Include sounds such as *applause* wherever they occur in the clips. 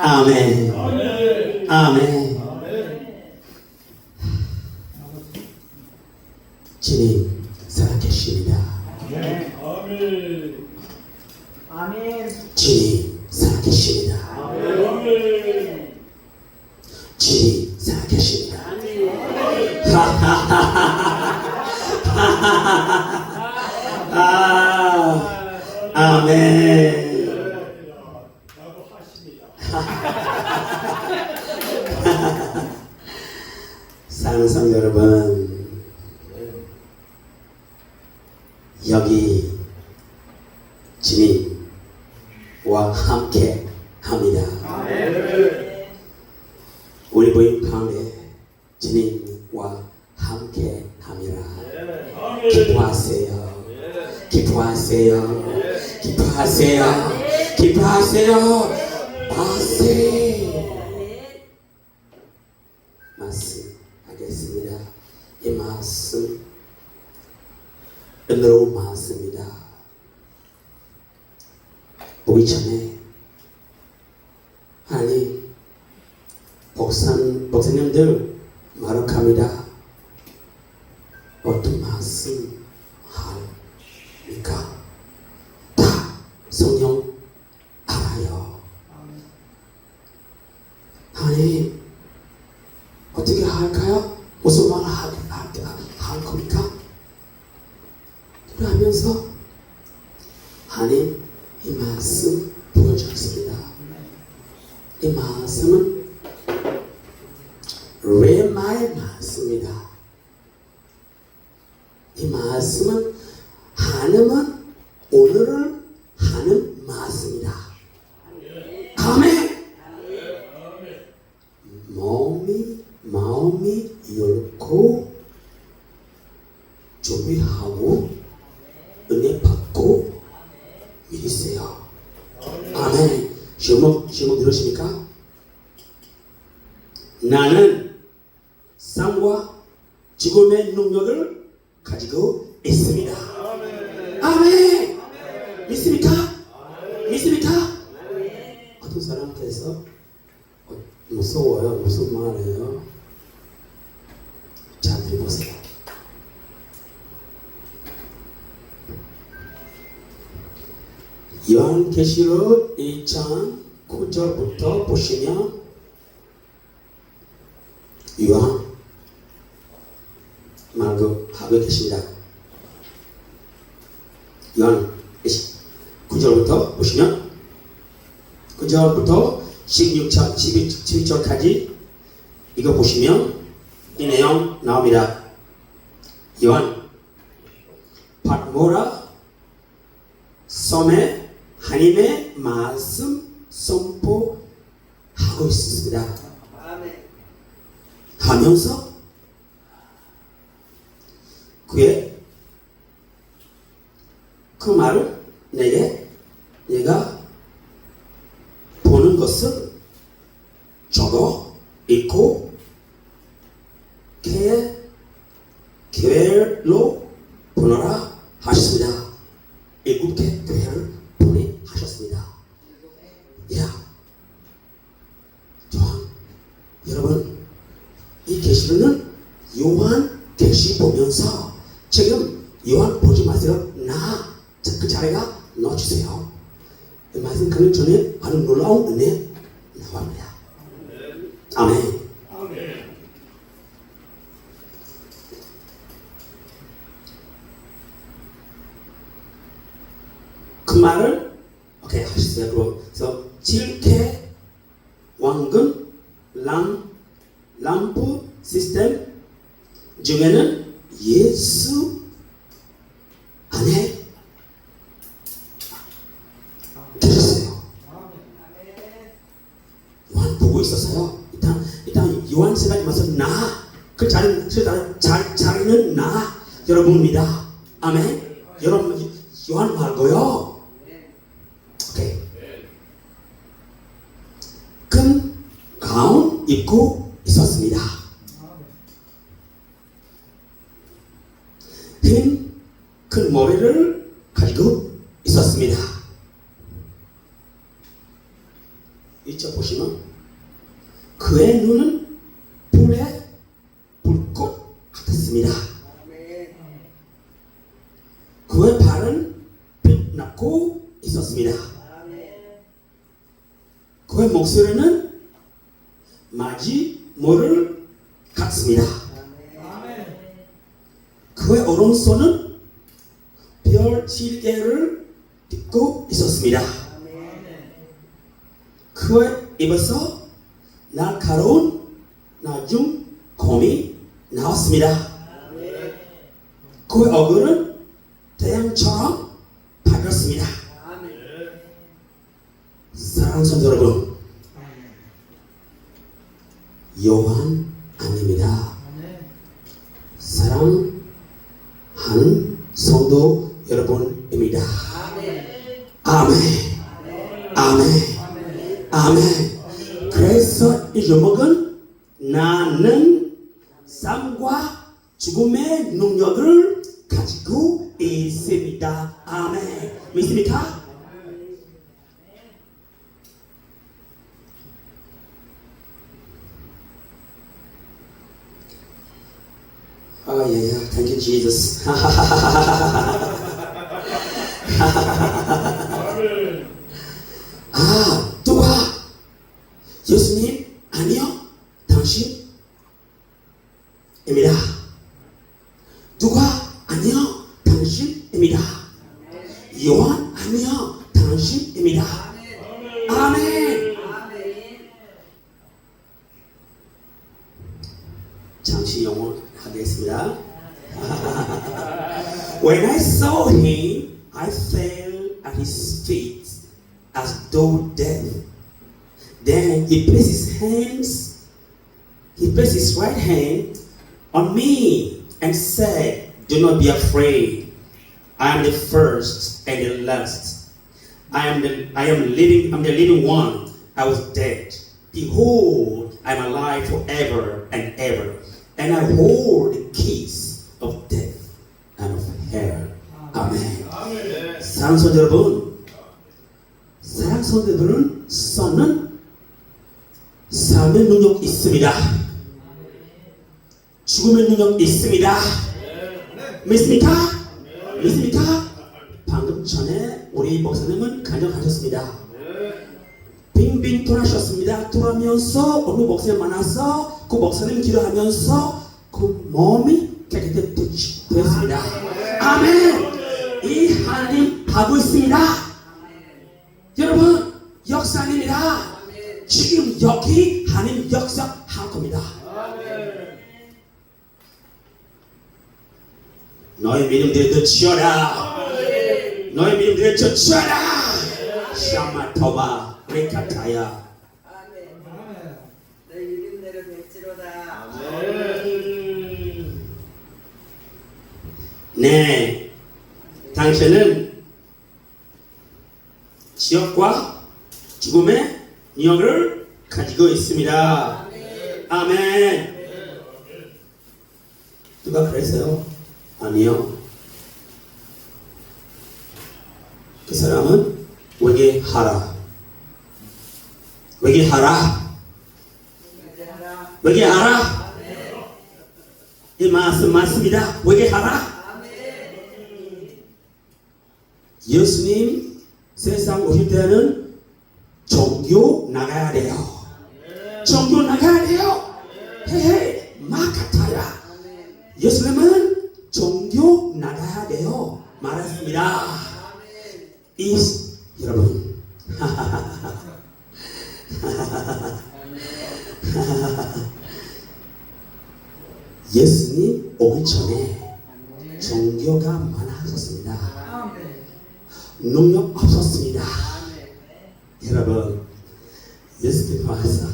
아멘. 아멘. *laughs* 사랑하는 성도 여러분, 여기 주님과 함께 합니다. 우리 부인 가운데 주님과 함께 합니다. 기뻐하세요. 기뻐하세요. 기뻐하세요. 기뻐하세요. 마세. 말씀 하겠습니다. 이 말씀 은혜로운 말씀입니다. 보기 전에 하나님 복산 복사님들 말합니다. 어떤 말씀 합니까? 다 성령 말씀은 하나님은 오늘을 하는 말씀이다. 아멘. 몸이 마음이 열고 준비하고 은혜 받고 믿으세요. 아멘. 제목 제목 들으십니까? 나는 삶과 죽음의 능력을 가지고 있습니다. 아멘. 믿습니까? 믿습니까? 어떤 사람한테서 어, 무서워요. 무슨 말이에요? 자, 들어보세요. 요한계시록 1장 9절부터 보시면 요한 말고 하고 계십니다. 요한 9절부터 보시면 9절부터 16절, 12절까지 이거 보시면 이 내용 나옵니다. 요한 pat모라 섬에 하나님의 말씀 선포하고 있습니다. 하면서 그의 그 말을 내게 내가 보는 것을 적어 있고 개 교회로 보내라 하셨습니다. 일곱 개 교회를 보내하셨습니다. 야, 저한 여러분 이 계시록은 요한 계시 보면서 지금 요한 보지 마세요. 나 그 자리가. 이 말씀 그 전에 아주 놀라운 은혜 나옵니다. 아멘. 아멘. 그 말을 오케이 하셨어요. 그래서 질케 왕근 람 람프 시스템 중에는 예수 그그 자리 자- 자리는 나 여러분입니다. 아멘. 여러분 요한 말고요. 오케이. 큰 가운 입고 있었습니다. 흰 큰 머리를 가지고 있었습니다. 이쪽 보시면 시면 그의 눈은 불의 불꽃 같았습니다. 아멘. 그의 발은 있었습니다. 그의 목소리는 마지 모를 같습니다. 그의 오른손은 별 실개를 딛고 있었습니다. 그의 입에서 날카로운 나중 곰이 나왔습니다. 그의 얼굴은 태양처럼 밝았습니다. 아멘. 사랑하는 성도 여러분, 요한 아닙니다. 사랑하는 성도 여러분입니다. 아멘. 아멘, 아멘. 그래서 이 제목은 나는 삶과 죽음의 능력을 가지고 있습니다. 아멘. 믿습니까? 아, 예, 예. Thank you, Jesus. *laughs* 아, 누가? 예수님? 아니요. 당신 입니다. 누가? hands, he placed his right hand on me and said, Do not be afraid. I am the first and the last. I am the I am living, I'm the living one. I was dead. Behold, I am alive forever and ever. And I hold the keys of death and of hell. Amen. Amen. Samson Derabun. Samson Derabun, Sanan 삶의 능력 있습니다. 죽음의 능력 있습니다. 믿습니까? 믿습니까? 방금 전에 우리 목사님은 간증하셨습니다. 빙빙 돌아셨습니다. 돌아면서 어느 목사님 만나서 그 목사님 기도하면서 그 몸이 깨끗해졌습니다. 아멘. 이 하나님 하고 있습니다. 여러분 역사입니다. 지금 여기 하나님 역사할 겁니다. 너희 믿음들도 치어라. 너희 믿음들을 쫓아라. 샤마토바 레카타야. 네, 당신은 지역과 죽음의 영을 가지고 있습니다. 아멘. 누가 그랬어요? 아니요. 그 사람은 회개하라. 회개하라. 이제 하라. 회개하라. 이 말씀 맞습니다. 회개하라. 예수님 세상 오실 때는 종교 나가야 돼요. 종교 나가야 돼요. 헤헤 마카타야. 예수님은 종교 나가야 돼요. 말했습니다. 이 여러분 *laughs* 예수님 오기 전에 종교가 많았었습니다. 능력 없었습니다. 여러분 예수님 와서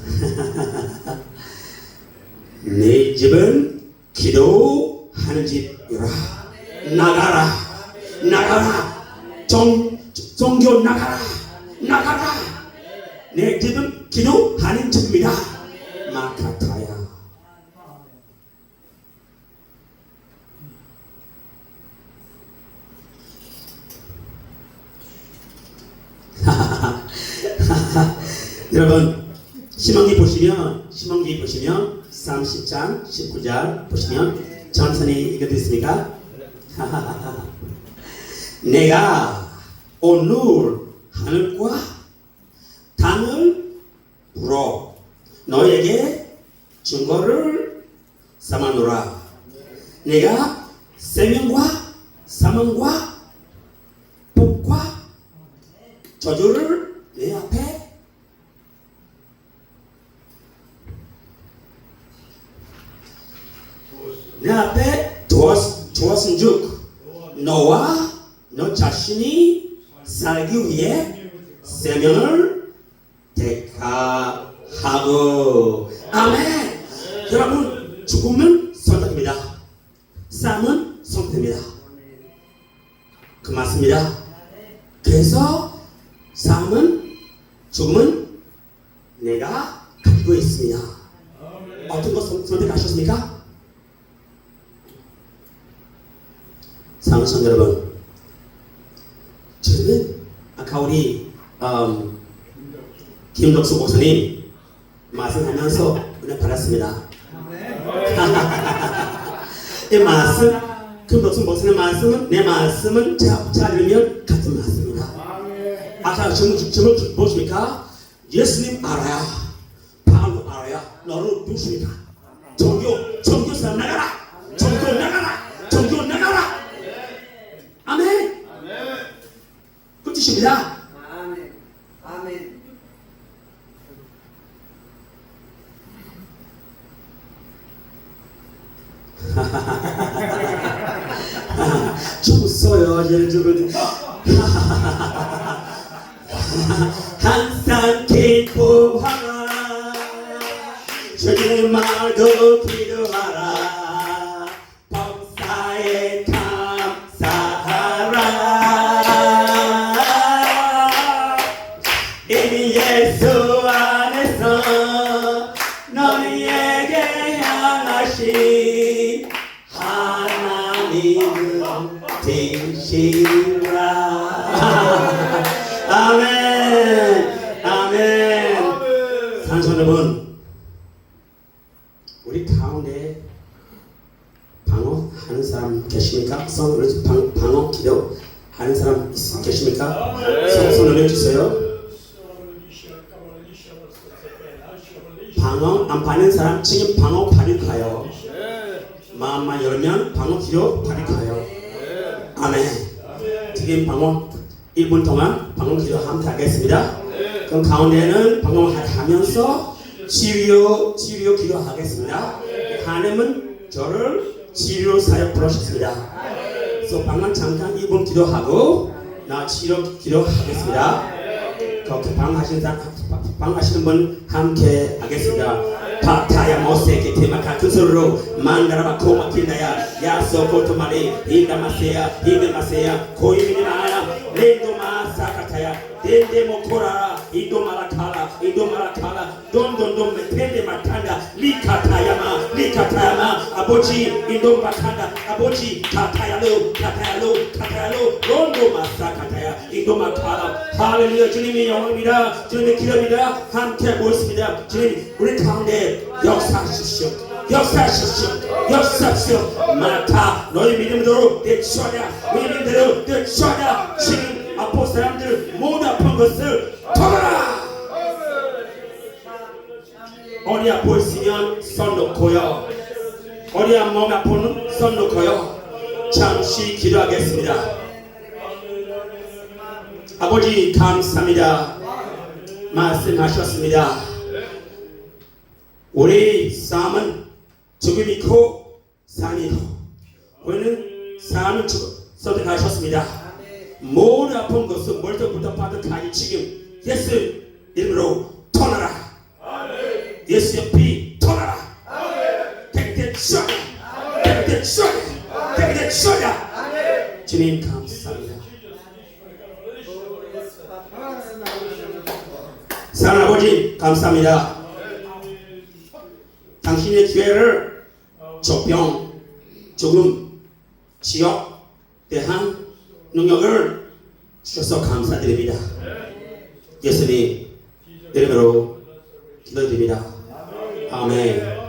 내 집은 기도하는 집이라. 나가라. 나가라. 종, 종교 나가라. 나가라. 내 집은 기도하는 집입니다. 마카타야 *laughs* 여러분 신명기 보시면 신명기 보시면 30장 19절 보시면 천천히 읽어드렸습니까? *laughs* 내가 오늘 하늘과 땅을 불어 너에게 증거를 삼아노라 내가 생명과 사망과 복과 저주를 내 앞에 내 앞에 두었, 주었은즉 너와 너 자신이 살기 위해 세명을 택하고. 아멘. 여러분 죽음은 선택입니다. 삶은 선택입니다. 그 맞습니다. 그래서 삶은 죽음은 내가 가지고 있습니다. 어떤 것 선- 선택하셨습니까? 사랑하는 여러분, 저는 아까 우리 음, 김덕수 목사님 말씀 하면서 은혜 받았습니다. *laughs* 이 말씀, 김덕수 목사님 말씀은 내 말씀은 들으면 같은 말씀입니다. 아까 질문, 질문 보십니까? 예수님 알아야, 바울도 알아야, 너는 누구십니까? 종교, 뜻입니다. 아멘. 아멘. 좀 써요, 예를 들어. *laughs* 방어 안 받는 사람 지금 방어 받을 가요. 마음만 열면 방어 기도 받을 가요. 아멘. 지금 방어 1분 동안 방어 기도 함께 하겠습니다. 그럼 가운데는 방어 하면서 치료 치료 기도하겠습니다. 하나님은 저를 치료 사역 부르셨습니다. 그래서 방금 잠깐 1분 기도하고 나 치료 기도하겠습니다. 그렇게 방하시는 사람, 방하시는 분 함께 하겠습니다. 파타야 모세게 테마카 큰 소리로 만다라바 코마킨다야 야소 고토마리 인다마세야 인다마세야 고이미나야 렌도마 사카타야 덴데모코라라 인도마라카라 인도마라카라 돈돈돈 메텐데 마탄다 리카타야마 리카타야마 아버지 인도마칸다 아버지 카타야로 카타야로 카타야로 론도마사카타야 인도마카라 할렐루야 주님의 영광입니다. 주님의 기름이다. 함께 모였습니다. 주님 우리 가운데 역사하십시오. 역사하십시오. 역사하십시오. 마타 너희 믿음대로 내쳐라 믿음대로 내쳐라 지금 아픈 사람들 모두 아픈 것을 터라 어디 아파 있으면 손 놓고요. 어디 안몸 아프면 손 놓고요. 잠시 기도하겠습니다. 아버지 감사합니다. 말씀하셨습니다. 우리 삶은 죽음이 있고 삶이 있고. 우리는 삶을 죽- 선택하셨습니다 모든 아픈 것은 멀쩡부터 빠듯하니 지금 예수 이름으로 터나라. 예수의 피 터나라. 택대 쏘야 택대 쏘야 주님 감사합니다. 사랑하는 아버지 감사합니다. 당신의 기회를 조병 조금 지역 대한 능력을 주셔서 감사드립니다. 예수님 이름으로 기도드립니다. 아멘.